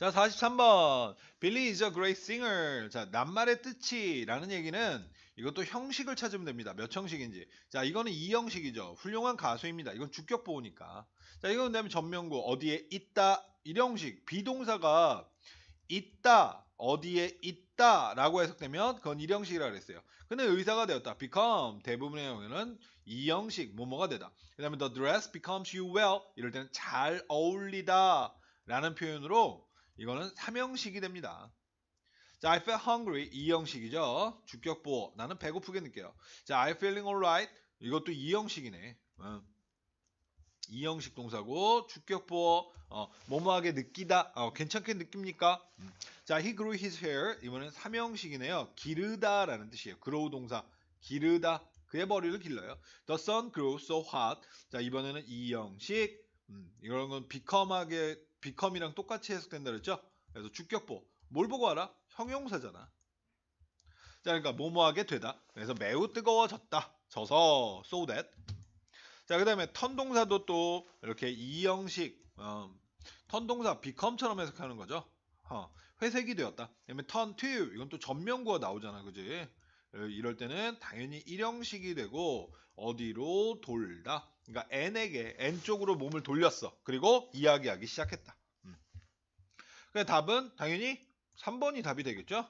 자, 43번. Billy is a great singer. 자, 낱말의 뜻이 라는 얘기는 이것도 형식을 찾으면 됩니다. 몇 형식인지. 자, 이거는 이 형식이죠. 훌륭한 가수입니다. 이건 주격 보호니까. 자, 이건 그다음에 전명구 어디에 있다 일형식 비동사가 있다 어디에 있다 라고 해석되면 그건 일형식이라 그랬어요. 근데 의사가 되었다. become 대부분의 경우에는 이형식 뭐뭐가 되다. 그 다음에 the dress becomes you well 이럴 때는 잘 어울리다 라는 표현으로 이거는 삼형식이 됩니다. 자, I felt hungry 이형식이죠. 주격 보호 나는 배고프게 느껴요. 자, I feeling alright 이것도 이형식이네. 어. 이형식 동사고 주격 보호 어, 뭐뭐하게 느끼다 어, 괜찮게 느낍니까? 음. 자, he grew his hair 이번엔 삼형식이네요. 기르다라는 뜻이에요. grow 동사 기르다 그의 머리를 길러요. The sun grew so hot. 자, 이번에는 이형식 음, 이런 건 become하게 become이랑 똑같이 해석된다 그랬죠? 그래서 주격 보호 뭘 보고 알아? 형용사잖아. 자, 그러니까 뭐뭐하게 되다. 그래서 매우 뜨거워졌다. 져서 so that 자, 그 다음에 턴 동사도 또 이렇게 이형식, 어, 턴 동사 become처럼 해석하는 거죠. 어, 회색이 되었다. 그다음에 turn 이건 또 전면구가 나오잖아, 그지? 어, 이럴 때는 당연히 일형식이 되고 어디로 돌다. 그러니까 n에게 n 쪽으로 몸을 돌렸어. 그리고 이야기하기 시작했다. 음. 그래 답은 당연히 3번이 답이 되겠죠?